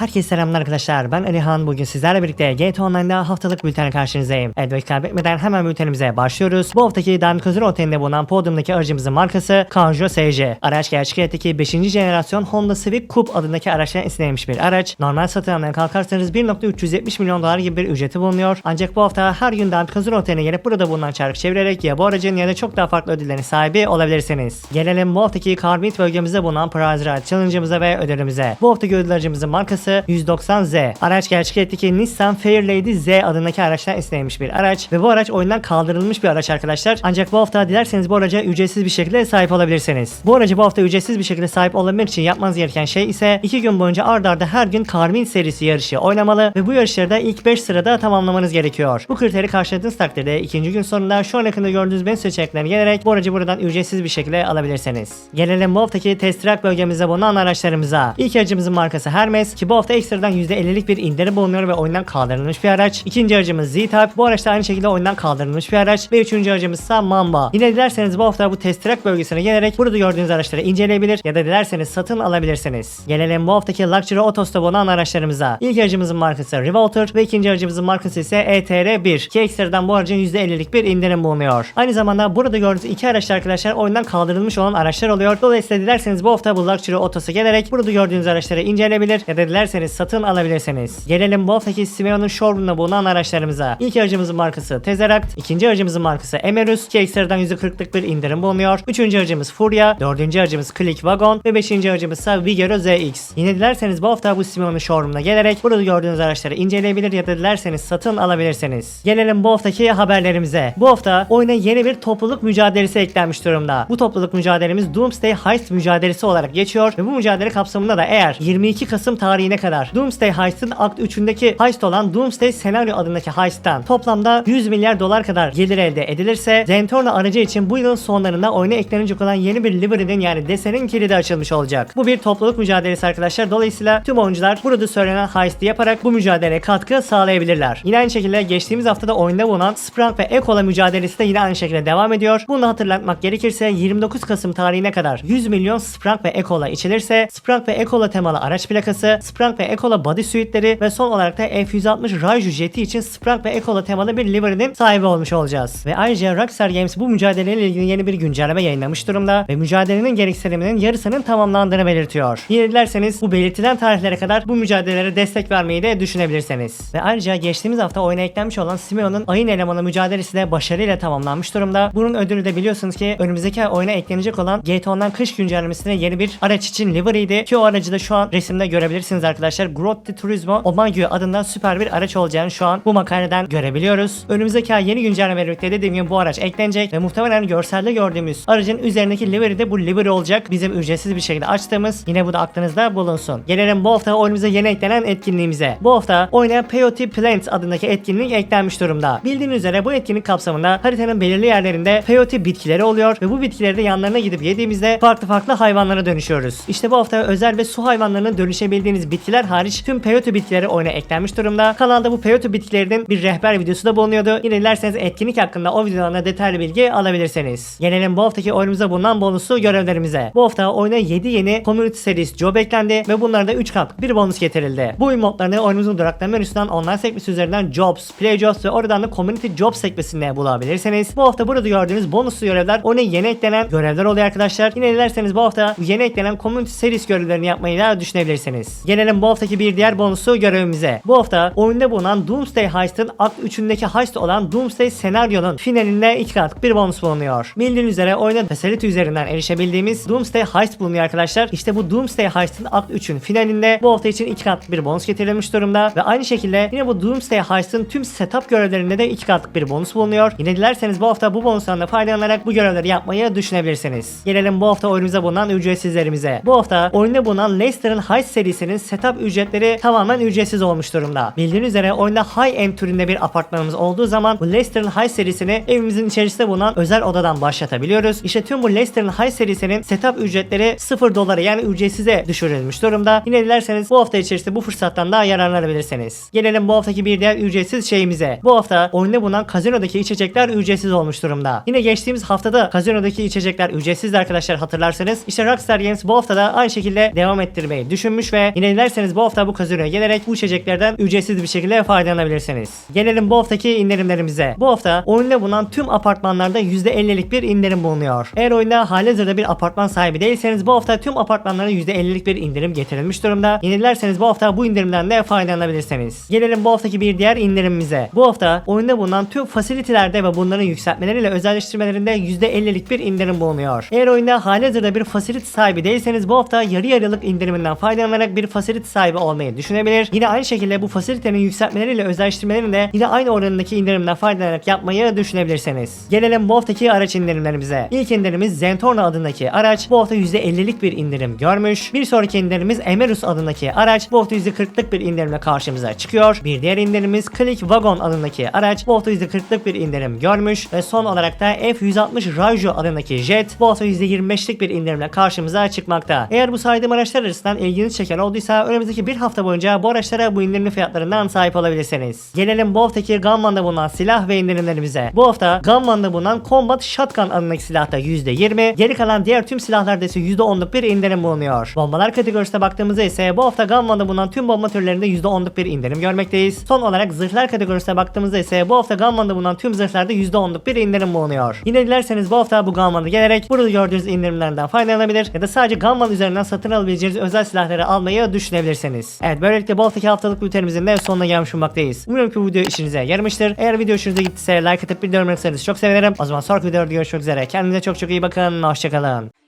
Herkese selamlar arkadaşlar. Ben Alihan. Bugün sizlerle birlikte GTA Online'da haftalık bültenle karşınızdayım. Evet vakit kaybetmeden hemen bültenimize başlıyoruz. Bu haftaki Dank Özür Oteli'nde bulunan podyumdaki aracımızın markası Kanjo SC. Araç gerçek hayattaki 5. jenerasyon Honda Civic Coupe adındaki araçtan esinlenmiş bir araç. Normal satın almaya kalkarsanız 1.370 milyon dolar gibi bir ücreti bulunuyor. Ancak bu hafta her gün Dank Özür Oteli'ne gelip burada bulunan çarkı çevirerek ya bu aracın ya da çok daha farklı ödüllerin sahibi olabilirsiniz. Gelelim bu haftaki Carbit bölgemizde bulunan Prize Ride Challenge'ımıza ve ödülümüze. Bu haftaki ödül aracımızın markası 190Z. Araç gerçek hayattaki Nissan Fairlady Z adındaki araçtan esinlenmiş bir araç ve bu araç oyundan kaldırılmış bir araç arkadaşlar. Ancak bu hafta dilerseniz bu araca ücretsiz bir şekilde sahip olabilirsiniz. Bu aracı bu hafta ücretsiz bir şekilde sahip olabilmek için yapmanız gereken şey ise 2 gün boyunca ard arda her gün Carbin serisi yarışı oynamalı ve bu yarışları da ilk 5 sırada tamamlamanız gerekiyor. Bu kriteri karşıladığınız takdirde ikinci gün sonunda şu an yakında gördüğünüz ben seçeneklerine gelerek bu aracı buradan ücretsiz bir şekilde alabilirsiniz. Gelelim bu haftaki test track bölgemizde bulunan araçlarımıza. İlk aracımızın markası Hermes ki bu hafta ekstradan %50'lik bir indirim bulunuyor ve oyundan kaldırılmış bir araç. İkinci aracımız Z-Type. Bu araç da aynı şekilde oyundan kaldırılmış bir araç. Ve üçüncü aracımız ise Mamba. Yine dilerseniz bu hafta bu test track bölgesine gelerek burada gördüğünüz araçları inceleyebilir ya da dilerseniz satın alabilirsiniz. Gelelim bu haftaki Luxury Autos'ta bulunan araçlarımıza. İlk aracımızın markası Revolter ve ikinci aracımızın markası ise ETR1 ki ekstradan bu aracın %50'lik bir indirim bulunuyor. Aynı zamanda burada gördüğünüz iki araç arkadaşlar oyundan kaldırılmış olan araçlar oluyor. Dolayısıyla dilerseniz bu hafta bu Luxury Autos'a gelerek burada gördüğünüz araçları inceleyebilir ya da dilerseniz satın alabilirsiniz. Gelelim haftaki Simeon'un showroom'da bulunan araçlarımıza. İlk aracımızın markası Tezeract, ikinci aracımızın markası Emerus ki ekstradan %40'lık bir indirim bulunuyor. Üçüncü aracımız Furia, dördüncü aracımız Click Wagon ve beşinci aracımız ise Vigero ZX. Yine dilerseniz bu hafta bu Simeon'un showroom'una gelerek burada gördüğünüz araçları inceleyebilir ya da dilerseniz satın alabilirsiniz. Gelelim bu haftaki haberlerimize. Bu hafta oyuna yeni bir topluluk mücadelesi eklenmiş durumda. Bu topluluk mücadelemiz Doomsday Heist mücadelesi olarak geçiyor ve bu mücadele kapsamında da eğer 22 Kasım tarihine kadar Doomsday Heist'ın Akt 3'ündeki heist olan Doomsday Senaryo adındaki heist'ten toplamda 100 milyar dolar kadar gelir elde edilirse Zentorno aracı için bu yılın sonlarında oyuna eklenecek olan yeni bir livery'nin yani desenin kilidi açılmış olacak. Bu bir topluluk mücadelesi arkadaşlar. Dolayısıyla tüm oyuncular burada söylenen heist'i yaparak bu mücadeleye katkı sağlayabilirler. Yine aynı şekilde geçtiğimiz haftada oyunda bulunan Sprunk ve Ekola mücadelesi de yine aynı şekilde devam ediyor. Bunu hatırlatmak gerekirse 29 Kasım tarihine kadar 100 milyon Sprunk ve Ekola içilirse Sprunk ve Ekola temalı araç plakası, Sprunk ve Ekola body suite'leri ve son olarak da F-160 Raiju jeti için Sprunk ve Ekola temalı bir livery'nin sahibi olmuş olacağız. Ve ayrıca Rockstar Games bu mücadeleyle ilgili yeni bir güncelleme yayınlamış durumda ve mücadelenin gereksiniminin yarısının tamamlandığını belirtiyor. Yine dilerseniz bu belirtilen tarihlere kadar bu mücadelelere destek vermeyi de düşünebilirsiniz. Ve ayrıca geçtiğimiz hafta oyuna eklenmiş olan Simeon'un ayın elemanı mücadelesi de başarıyla tamamlanmış durumda. Bunun ödülü de biliyorsunuz ki önümüzdeki ay oyuna eklenecek olan GTA Online kış güncellemesine yeni bir araç için livery'ydi. Ki o aracı da şu an resimde görebilirsiniz arkadaşlar. Grotti Turismo Omagyu adından süper bir araç olacağını şu an bu makaleden görebiliyoruz. Önümüzdeki ay yeni güncelleme birlikte dediğim gibi bu araç eklenecek ve muhtemelen görselde gördüğümüz aracın üzerindeki livery de bu livery olacak. Bizim ücretsiz bir şekilde açtığımız. Yine bu da aklınızda bulunsun. Gelelim bu hafta oyunumuza yeni eklenen etkinliğimize. Bu hafta oyuna Peyote Plants adındaki etkinlik eklenmiş durumda. Bildiğiniz üzere bu etkinlik kapsamında haritanın belirli yerlerinde peyote bitkileri oluyor ve bu bitkileri de yanlarına gidip yediğimizde farklı farklı hayvanlara dönüşüyoruz. İşte bu hafta özel ve su hayvanlarına dönüşebildiğiniz bitkiler hariç tüm peyote bitkileri oyuna eklenmiş durumda. Kanalda bu peyote bitkilerinin bir rehber videosu da bulunuyordu. Yine dilerseniz etkinlik hakkında o videolarına detaylı bilgi alabilirsiniz. Gelelim bu haftaki oyunumuza bulunan bonuslu görevlerimize. Bu hafta oyuna 7 yeni Community Series job eklendi ve bunlarda 3 kat bir bonus getirildi. Bu modlarını oyunumuzun duraklama menüsünden online sekmesi üzerinden Jobs, Play Jobs ve oradan da Community Jobs sekmesinde bulabilirsiniz. Bu hafta burada gördüğünüz bonuslu görevler oyuna yeni eklenen görevler oluyor arkadaşlar. Yine dilerseniz bu hafta yeni eklenen Community Series görevlerini yapmayı da düşünebilirsiniz. Gelelim bu haftaki bir diğer bonuslu görevimize. Bu hafta oyunda bulunan Doomsday Heist'ın Akt 3'ündeki heist olan Doomsday senaryonun finalinde iki katlık bir bonus bulunuyor. Bildiğiniz üzere oyuna Facility üzerinden erişebildiğimiz Doomsday Heist bulunuyor arkadaşlar. İşte bu Doomsday Heist'ın Akt 3'ün finalinde bu hafta için iki katlık bir bonus getirilmiş durumda ve aynı şekilde yine bu Doomsday Heist'ın tüm setup görevlerinde de iki katlık bir bonus bulunuyor. Yine dilerseniz bu hafta bu bonuslardan da faydalanarak bu görevleri yapmayı düşünebilirsiniz. Gelelim bu hafta oyunumuza bulunan ücretsizlerimize. Bu hafta oyunda bulunan Leicester'ın Heist serisinin setup ücretleri tamamen ücretsiz olmuş durumda. Bildiğiniz üzere oyunda High End türünde bir apartmanımız olduğu zaman bu Leicester'ın Heist serisini evimizin içerisinde bulunan özel odadan başlatabiliyoruz. İşte tüm bu Leicester'ın Heist serisinin setup ücretleri 0 dolara yani ücretsize düşürülmüş durumda. Yine dilerseniz bu hafta içerisinde bu fırsattan da yararlanabilirsiniz. Gelelim bu haftaki bir diğer ücretsiz şeyimize. Bu hafta oyunda bulunan kazinodaki içecekler ücretsiz olmuş durumda. Yine geçtiğimiz haftada kazinodaki içecekler ücretsizdi arkadaşlar hatırlarsanız. İşte Rockstar Games bu haftada aynı şekilde devam ettirmeyi düşünmüş ve yine dilerseniz dilerseniz bu hafta bu kazinoya gelerek bu içeceklerden ücretsiz bir şekilde faydalanabilirsiniz. Gelelim bu haftaki indirimlerimize. Bu hafta oyunda bulunan tüm apartmanlarda %50'lik bir indirim bulunuyor. Eğer oyunda halihazırda bir apartman sahibi değilseniz bu hafta tüm apartmanlara %50'lik bir indirim getirilmiş durumda. Yenilerseniz bu hafta bu indirimden de faydalanabilirsiniz. Gelelim bu haftaki bir diğer indirimimize. Bu hafta oyunda bulunan tüm fasilitelerde ve bunların yükseltmeleriyle özelleştirmelerinde %50'lik bir indirim bulunuyor. Eğer oyunda halihazırda bir fasilite sahibi değilseniz bu hafta yarı yarılık indiriminden faydalanarak bir fasilite sahibi olmayı düşünebilir. Yine aynı şekilde bu fasilitenin yükseltmeleriyle özelleştirmelerini de yine aynı oranındaki indirimden faydalanarak yapmayı düşünebilirsiniz. Gelelim bu haftaki araç indirimlerimize. İlk indirimimiz Zentorno adındaki araç bu hafta %50'lik bir indirim görmüş. Bir sonraki indirimimiz Emerus adındaki araç bu hafta %40'lık bir indirimle karşımıza çıkıyor. Bir diğer indirimimiz Click Wagon adındaki araç bu hafta %40'lık bir indirim görmüş. Ve son olarak da F160 Raijo adındaki jet bu hafta %25'lik bir indirimle karşımıza çıkmakta. Eğer bu saydığım araçlar arasından ilginizi çeken olduysa önümüzdeki bir hafta boyunca bu araçlara bu indirimli fiyatlarından sahip olabilirsiniz. Gelelim bu haftaki Gunman'da bulunan silah ve indirimlerimize. Bu hafta Gunman'da bulunan Combat Shotgun adındaki silahta %20, geri kalan diğer tüm silahlarda ise %10'luk bir indirim bulunuyor. Bombalar kategorisine baktığımızda ise bu hafta Gunman'da bulunan tüm bomba türlerinde %10'luk bir indirim görmekteyiz. Son olarak zırhlar kategorisine baktığımızda ise bu hafta Gunman'da bulunan tüm zırhlarda %10'luk bir indirim bulunuyor. Yine dilerseniz bu hafta bu Gunman'a gelerek burada gördüğünüz indirimlerden faydalanabilir ya da sadece Gunman üzerinden satın alabileceğiniz özel silahları almayı düşünebilirsiniz. Evet böylelikle bu haftaki haftalık bültenimizin de sonuna gelmiş bulunmaktayız. Umarım ki bu video işinize yaramıştır. Eğer video hoşunuza gittiyse like atıp bir yorum bırakırsanız çok sevinirim. O zaman sonraki videoda görüşmek üzere. Kendinize çok çok iyi bakın. Hoşçakalın.